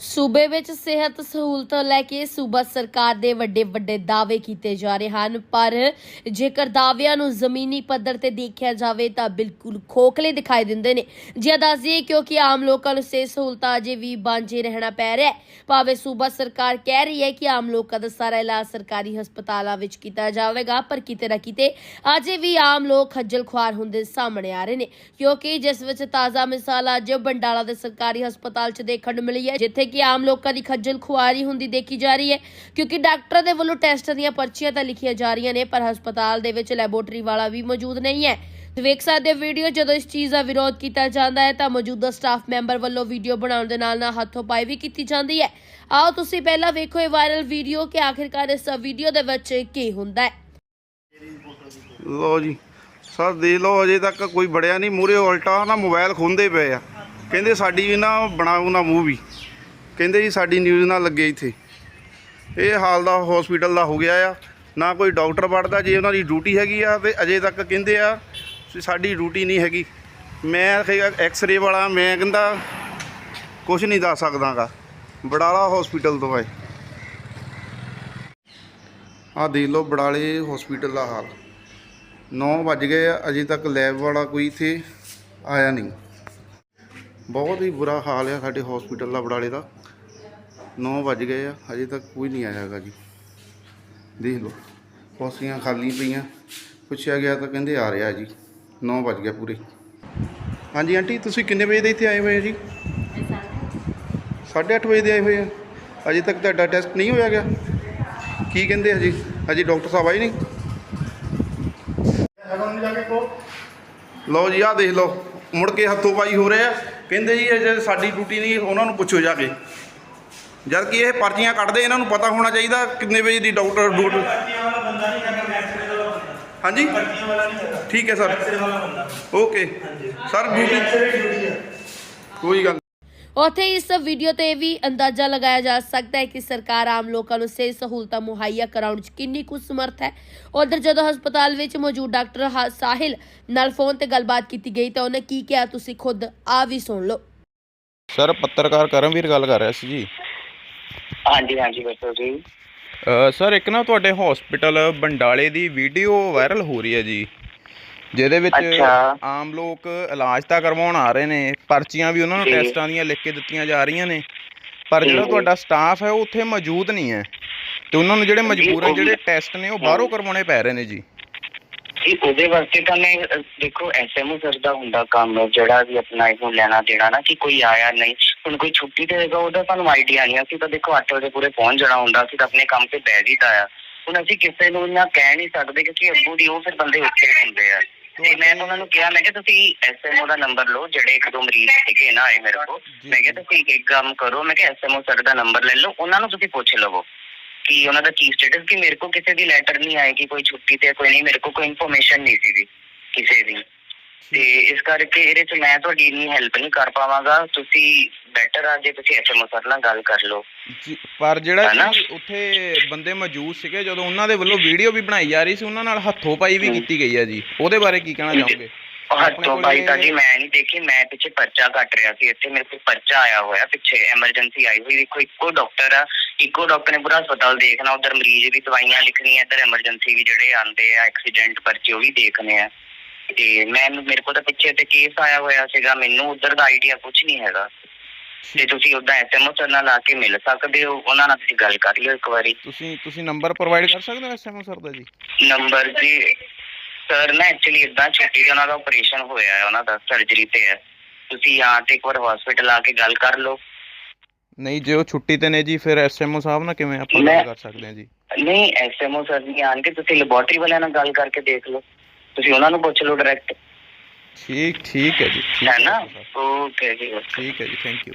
ਸੂਬੇ ਵਿੱਚ ਸਿਹਤ ਸਹੂਲਤਾਂ ਲੈ ਕੇ ਸੂਬਾ ਸਰਕਾਰ ਦੇ ਵੱਡੇ ਵੱਡੇ ਦਾਅਵੇ ਕੀਤੇ ਜਾ ਰਹੇ ਹਨ, ਪਰ ਜੇਕਰ ਦਾਅਵਿਆਂ ਨੂੰ ਜ਼ਮੀਨੀ ਪੱਧਰ ਤੇ ਦੇਖਿਆ ਜਾਵੇ ਤਾਂ ਬਿਲਕੁਲ ਖੋਖਲੇ ਦਿਖਾਈ ਦਿੰਦੇ ਨੇ। ਜੇ ਦੱਸੀਏ ਕਿਉਂਕਿ ਆਮ ਲੋਕਾਂ ਨੂੰ ਸਿਹਤ ਸਹੂਲਤਾਂ ਅਜੇ ਵੀ ਬਾਂਝੇ ਰਹਿਣਾ ਪੈ ਰਿਹਾ ਹੈ। ਭਾਵੇਂ ਸੂਬਾ ਸਰਕਾਰ ਕਹਿ ਰਹੀ ਹੈ ਕਿ ਆਮ ਲੋਕਾਂ ਦਾ ਸਾਰਾ ਇਲਾਜ ਸਰਕਾਰੀ ਹਸਪਤਾਲਾਂ ਵਿੱਚ ਕੀਤਾ ਜਾਵੇਗਾ, ਪਰ ਕਿਤੇ ਨਾ ਕਿਤੇ ਅਜੇ ਵੀ ਆਮ ਲੋਕ ਖੱਜਲ ਖੁਆਰ ਹੁੰਦੇ ਸਾਹਮਣੇ ਆ ਰਹੇ ਨੇ। ਕਿਉਂਕਿ ਜਿਸ ਵਿੱਚ ਤਾਜ਼ਾ ਮਿਸਾਲ ਅੱਜ ਬੰਡਾਲਾ ਦੇ ਸਰਕਾਰੀ ਹਸਪਤਾਲ 'ਚ ਦੇਖਣ ਨੂੰ ਮਿਲੀ ਹੈ, ਜਿੱਥੇ ਕਿ ਆਮ ਲੋਕਾਂ ਦੀ ਖੱਜਲ ਖੁਆਰੀ ਹੁੰਦੀ ਦੇਖੀ ਜਾ ਰਹੀ ਹੈ, ਕਿਉਂਕਿ ਡਾਕਟਰਾਂ ਦੇ ਵੱਲੋਂ ਟੈਸਟ ਦੀਆਂ ਪਰਚੀਆਂ ਤਾਂ ਲਿਖੀਆਂ ਜਾ ਰਹੀਆਂ ਨੇ, ਪਰ ਹਸਪਤਾਲ ਦੇ ਵਿੱਚ ਲੈਬੋਰੇਟਰੀ ਵਾਲਾ ਵੀ ਮੌਜੂਦ ਨਹੀਂ ਹੈ। ਵੇਖ ਸਕਦੇ ਵੀਡੀਓ, ਜਦੋਂ ਇਸ ਚੀਜ਼ ਦਾ ਵਿਰੋਧ ਕੀਤਾ ਜਾਂਦਾ ਹੈ ਤਾਂ ਮੌਜੂਦਾ ਸਟਾਫ ਮੈਂਬਰ ਵੱਲੋਂ ਵੀਡੀਓ ਬਣਾਉਣ ਦੇ ਨਾਲ ਨਾਲ ਹੱਥੋਂ ਪਾਈ ਵੀ ਕੀਤੀ ਜਾਂਦੀ ਹੈ। ਆਓ ਤੁਸੀਂ ਪਹਿਲਾਂ ਵੇਖੋ ਇਹ ਵਾਇਰਲ ਵੀਡੀਓ ਕਿ ਆਖਿਰਕਾਰ ਇਸ ਵੀਡੀਓ ਦੇ ਵਿੱਚ ਕੀ ਹੁੰਦਾ ਹੈ। ਲੋ ਜੀ, ਸਰ ਦੇਖ ਲਓ, ਅਜੇ ਤੱਕ ਕੋਈ ਬੜਿਆ ਨਹੀਂ ਮੂਰੇ ਉਲਟਾ ਨਾ ਮੋਬਾਈਲ ਖੁੰਦੇ ਪਏ ਆ। ਕਹਿੰਦੇ ਸਾਡੀ ਵੀ ਨਾ ਬਣਾਓ ਨਾ ਮੂਵੀ ਕਹਿੰਦੇ ਜੀ ਸਾਡੀ ਨਿਊਜ਼ ਨਾਲ ਲੱਗੇ ਇੱਥੇ। ਇਹ ਹਾਲ ਦਾ ਹਸਪੀਟਲ ਦਾ ਹੋ ਗਿਆ ਆ। ਨਾ ਕੋਈ ਡਾਕਟਰ ਵੜਦਾ ਜੇ ਉਹਨਾਂ ਦੀ ਡਿਊਟੀ ਹੈਗੀ ਆ ਤੇ ਅਜੇ ਤੱਕ ਕਹਿੰਦੇ ਆ ਵੀ ਸਾਡੀ ਡਿਊਟੀ ਨਹੀਂ ਹੈਗੀ। ਮੈਂ ਕਿਹਾ ਐਕਸ-ਰੇ ਵਾਲਾ, ਮੈਂ ਕਹਿੰਦਾ ਕੁਝ ਨਹੀਂ ਦੱਸ ਸਕਦਾਗਾ। ਬੜਾਲਾ ਹਸਪੀਟਲ ਤੋਂ ਆਏ। ਆ ਦੇਖ ਲਓ ਬੜਾਲੇ ਹਸਪੀਟਲ ਦਾ ਹਾਲ। 9 ਵੱਜ ਗਏ ਆ, ਅਜੇ ਤੱਕ ਲੈਬ ਵਾਲਾ ਕੋਈ ਇੱਥੇ ਆਇਆ ਨਹੀਂ। ਬਹੁਤ ਹੀ ਬੁਰਾ ਹਾਲ ਆ ਸਾਡੇ ਹਸਪੀਟਲ ਦਾ ਬੜਾਲੇ ਦਾ। 9 ਵੱਜ ਗਏ ਆ ਅਜੇ ਤੱਕ ਕੋਈ ਨਹੀਂ ਆਇਆ ਹੈਗਾ ਜੀ। ਦੇਖ ਲਓ ਕੁਰਸੀਆਂ ਖਾਲੀ ਪਈਆਂ। ਪੁੱਛਿਆ ਗਿਆ ਤਾਂ ਕਹਿੰਦੇ ਆ ਰਿਹਾ ਜੀ। 9 ਵੱਜ ਗਿਆ ਪੂਰੇ। ਹਾਂਜੀ ਆਂਟੀ ਤੁਸੀਂ ਕਿੰਨੇ ਵਜੇ ਦੇ ਇੱਥੇ ਆਏ ਹੋਏ ਆ ਜੀ? 8:30 ਵਜੇ ਦੇ ਆਏ ਹੋਏ ਆ। ਅਜੇ ਤੱਕ ਤੁਹਾਡਾ ਟੈਸਟ ਨਹੀਂ ਹੋਇਆ ਗਿਆ। ਕੀ ਕਹਿੰਦੇ ਹਜੇ? ਹਜੇ ਡਾਕਟਰ ਸਾਹਿਬ ਆਏ ਨਹੀਂ? ਲਓ ਜੀ ਆਹ ਦੇਖ ਲਓ। ਮੁੜ ਕੇ ਹੱਥੋਂ ਪਾਈ ਹੋ ਰਿਹਾ। ਕਹਿੰਦੇ ਜੀ ਇਹ ਜੇ ਸਾਡੀ ਡਿਊਟੀ ਨਹੀਂ ਉਹਨਾਂ ਨੂੰ ਪੁੱਛੋ ਜਾ ਕੇ। ਜਦ ਕਿ ਇਹ ਪਰਚੀਆਂ ਕੱਢਦੇ ਇਹਨਾਂ ਨੂੰ ਪਤਾ ਹੋਣਾ ਚਾਹੀਦਾ ਕਿੰਨੇ ਵਜੇ ਦੀ ਡਾਕਟਰ ਡਿਊਟੀ ਹਾਂਜੀ? ਠੀਕ ਹੈ ਸਰ। ਓਕੇ। ਸਰ ਡਿਊਟੀ ਕੋਈ ਗੱਲ ਉੱਥੇ ਇਸ ਵੀਡੀਓ ਤੇ ਵੀ ਅੰਦਾਜ਼ਾ ਲਗਾਇਆ ਜਾ ਸਕਦਾ ਹੈ ਕਿ ਸਰਕਾਰ ਆਮ ਲੋਕਾਂ ਨੂੰ ਸਿਹਤ ਸਹੂਲਤਾਂ ਮੁਹੱਈਆ ਕਰਾਉਣ 'ਚ ਕਿੰਨੀ ਕੁ ਸਮਰਥ ਹੈ। ਉਧਰ ਜਦੋਂ ਹਸਪਤਾਲ ਵਿੱਚ ਮੌਜੂਦ ਡਾਕਟਰ ਸਾਹਿਲ ਨਾਲ ਫੋਨ ਤੇ ਗੱਲਬਾਤ ਕੀਤੀ ਗਈ ਤਾਂ ਉਹਨੇ ਕੀ ਕਿਹਾ? ਤੁਸੀਂ ਖੁਦ ਆ ਵੀ ਸੁਣ ਲਓ। ਸਰ ਪੱਤਰਕਾਰ ਕਰਮਵੀਰ ਗੱਲ ਕਰ ਰਿਹਾ ਸੀ ਜੀ। ਹਾਂਜੀ ਹਾਂਜੀ ਦੱਸੋ ਜੀ। ਸਰ ਇੱਕ ਨਾ ਤੁਹਾਡੇ ਹਸਪੀਟਲ ਬੰਡਾਲੇ ਦੀ ਵੀਡੀਓ ਵਾਇਰਲ ਹੋ ਰਹੀ ਹੈ ਜੀ। ਜਿਹਦੇ ਵਿੱਚ ਅੱਛਾ। ਆਮ ਲੋਕ ਇਲਾਜ ਤਾਂ ਕਰਵਾਉਣ ਆ ਰਹੇ ਨੇ ਪਰਚੀਆਂ ਵੀ ਉਹਨਾਂ ਨੂੰ ਜੀ। ਟੈਸਟਾਂ ਦੀਆਂ ਲਿਖ ਕੇ ਦਿੱਤੀਆਂ ਜਾ ਰਹੀਆਂ ਨੇ ਪਰ ਜਿਹੜਾ ਜੀ। ਤੁਹਾਡਾ ਸਟਾਫ ਹੈ ਉਹ ਉੱਥੇ ਮੌਜੂਦ ਨਹੀਂ ਹੈ ਤੇ ਉਹਨਾਂ ਨੂੰ ਜਿਹੜੇ ਮਜਬੂਰਨ ਉਹ ਜਿਹੜੇ ਟੈਸਟ ਨੇ ਉਹ ਬਾਹਰੋਂ ਕਰਵਾਉਣੇ ਪੈ ਰਹੇ ਨੇ ਜੀ ਜੀ ਉਹਦੇ ਵਾਸਤੇ ਤਾਂ ਮੈਂ ਅਹ, ਦੇਖੋ ਐਸਐਮਓ ਸਰ ਦਾ ਹੁੰਦਾ ਕੰਮ ਜਿਹੜਾ ਵੀ ਆਪਣਾ ਇਹਨੂੰ ਲੈਣਾ ਦੇਣਾ ਨਾ ਕਿ ਕੋਈ ਆਇਆ ਨਹੀਂ ਹੁਣ ਕੋਈ ਛੁੱਟੀ ਤੇ ਹੈਗਾ ਉਹਦਾ ਤੁਹਾਨੂੰ ਆਈਡੀਆ ਨਹੀਂ ਅਸੀਂ ਤਾਂ ਦੇਖੋ 8 ਵਜੇ ਪੂਰੇ ਪਹੁੰਚ ਜਾਣਾ ਹੁੰਦਾ ਅਸੀਂ ਤਾਂ ਆਪਣੇ ਕੰਮ ਤੇ ਬਹਿ ਜੀਦਾ ਆ ਹੁਣ ਅਸੀਂ ਕਿਸੇ ਨੂੰ ਇੰਨਾ ਕਹਿ ਨਹੀਂ ਸਕਦੇ ਕਿਉਂਕਿ ਅੱਗੂ ਦੀ ਉਹ ਫਿਰ ਬੰਦੇ ਉੱਥੇ ਹੁੰਦੇ ਆ ਤੇ ਮੈਂ ਉਹਨਾਂ ਨੂੰ ਕਿਹਾ ਮੈਂ ਕਿਹਾ ਤੁਸੀਂ ਐਸਐਮਓ ਦਾ ਨੰਬਰ ਲਓ ਜਿਹੜੇ ਇੱਕ ਦੋ ਮਰੀਜ਼ ਸੀਗੇ ਨਾ ਆਏ ਮੇਰੇ ਕੋਲ। ਮੈਂ ਕਿਹਾ। ਤੁਸੀਂ ਇੱਕ ਕੰਮ ਕਰੋ ਮੈਂ ਕਿਹਾ ਐਸਐਮਓ ਸਰ ਦਾ ਨੰਬਰ ਲੈ ਲਓ ਉਹਨਾਂ ਨੂੰ ਤੁਸੀਂ ਪੁੱਛ ਲਵੋ ਕਿ ਉਹਨਾਂ ਦਾ ਕੀ ਸਟੇਟਸ ਕਿ ਮੇਰੇ ਕੋਲ ਕਿਸੇ ਦੀ ਲੈਟਰ ਨਹੀਂ ਕਿ ਕੋਈ ਛੁੱਟੀ ਤੇ ਕੋਈ ਨਹੀਂ ਮੇਰੇ ਕੋਲ ਕੋਈ ਇਨਫੋਰਮੇਸ਼ਨ ਨਹੀਂ ਸੀਗੀ ਕਿਸੇ ਦੀ। ਤੇ ਇਸ ਕਰਕੇ ਇਹਦੇ ਚ ਮੈਂ ਤੁਹਾਡੀ ਇੰਨੀ ਹੈਲਪ ਨਹੀਂ ਕਰ ਪਾਵਾਂਗਾ। ਤੁਸੀਂ ਬੈਟਰ ਆ ਜੇ ਤੁਸੀਂ ਐਸਐਮਓ ਸਰ ਨਾਲ ਗੱਲ ਕਰ ਲਓ ਜੀ, ਪਰ ਜਿਹੜਾ ਹੈਨਾ? ਕਿ ਉੱਥੇ ਬੰਦੇ ਮੌਜੂਦ ਸੀਗੇ ਜਦੋਂ ਉਹਨਾਂ ਦੇ ਵੱਲੋਂ ਵੀਡੀਓ ਵੀ ਬਣਾਈ ਜਾ ਰਹੀ ਸੀ ਉਹਨਾਂ ਨਾਲ ਹੱਥੋਂ ਪਾਈ ਵੀ। ਕੀਤੀ ਗਈ ਹੈ ਜੀ ਉਹਦੇ ਬਾਰੇ ਕੀ ਕਹਿਣਾ। ਚਾਹੋਗੇ ਉਹ ਆਪਣੇ ਹੱਥੋਂ ਕੋਲੇ- ਬਾਈ ਤਾਂ ਜੀ ਮੈਂ ਨਹੀਂ ਦੇਖੀ ਮੈਂ ਪਿੱਛੇ ਪਰਚਾ ਕੱਟ ਰਿਹਾ ਸੀ ਇੱਥੇ ਮੇਰੇ ਕੋਲ ਪਰਚਾ ਆਇਆ ਹੋਇਆ ਪਿੱਛੇ ਐਮਰਜੈਂਸੀ ਆਈ ਹੋਈ ਦੇਖੋ ਇੱਕੋ ਡਾਕਟਰ ਆ ਇੱਕੋ ਡਾਕਟਰ ਨੇ ਪੂਰਾ ਹਸਪਤਾਲ ਦੇਖਣਾ ਉਧਰ ਮਰੀਜ਼ ਵੀ ਦਵਾਈਆਂ ਲਿਖਣੀਆਂ ਇੱਧਰ ਐਮਰਜੈਂਸੀ ਵੀ ਜਿਹੜੇ ਆਉਂਦੇ ਆ ਐਕਸੀਡੈਂਟ ਪਰਚੇ ਉਹ ਵੀ ਦੇਖਣੇ ਆ ਤੇ ਮੈਂ ਮੇਰੇ ਕੋਲ ਤਾਂ ਪਿੱਛੇ ਤੇ ਕੇਸ ਆਇਆ ਹੋਇਆ ਸੀਗਾ ਮੈਨੂੰ ਉਧਰ ਦਾ ਆਈਡੀਆ ਕੁਝ ਨਹੀਂ ਹੈਗਾ ਤੇ ਤੁਸੀਂ ਉਦਾਂ ਐਸਐਮਓ ਸਰ ਨਾਲ ਆ ਕੇ ਮਿਲ ਸਕਦੇ ਹੋ ਉਹਨਾਂ ਨਾਲ ਤੁਸੀਂ ਗੱਲ ਕਰ ਲਿਓ ਇੱਕ ਵਾਰੀ। ਤੁਸੀਂ ਤੁਸੀਂ ਨੰਬਰ ਪ੍ਰੋਵਾਈਡ ਕਰ ਸਕਦੇ ਹੋ ਐਸਐਮਓ ਸਰ ਦਾ ਜੀ? ਨੰਬਰ ਜੀ ਸਰ ਨਾ ਐਕਚੁਅਲੀ ਇਦਾਂ ਛੁੱਟੀ ਉਹਨਾਂ ਦਾ ਆਪਰੇਸ਼ਨ ਹੋਇਆ ਹੈ ਉਹਨਾਂ ਦਾ ਸਰਜਰੀ ਤੇ ਹੈ। ਤੁਸੀਂ ਆ ਤੇ ਇੱਕ ਵਾਰ ਹਸਪੀਟਲ ਆ ਕੇ ਗੱਲ ਕਰ ਲਓ। ਨਹੀਂ ਜੇ ਉਹ ਛੁੱਟੀ ਤੇ ਨੇ ਜੀ ਫਿਰ ਐਸਐਮਓ ਸਾਹਿਬ ਨਾਲ ਕਿਵੇਂ ਆਪਾਂ ਗੱਲ ਮੈਂ- ਕਰ ਸਕਦੇ ਹਾਂ ਜੀ? ਨਹੀਂ ਐਸਐਮਓ ਸਰ ਨਹੀਂ ਆਣਗੇ ਤੁਸੀਂ ਲੈਬੋਰਟਰੀ ਵਾਲਿਆਂ ਨਾਲ ਗੱਲ ਕਰਕੇ ਦੇਖ ਲਓ। ਤੁਸੀਂ ਉਹਨਾਂ ਨੂੰ ਪੁੱਛ ਲਓ ਡਾਇਰੈਕਟ ਠੀਕ ਠੀਕ ਹੈ ਜੀ ਠੀਕ ਹੈ ਨਾ? ਸਰ। ਓਕੇ ਜੀ ਠੀਕ ਹੈ ਜੀ ਥੈਂਕ ਯੂ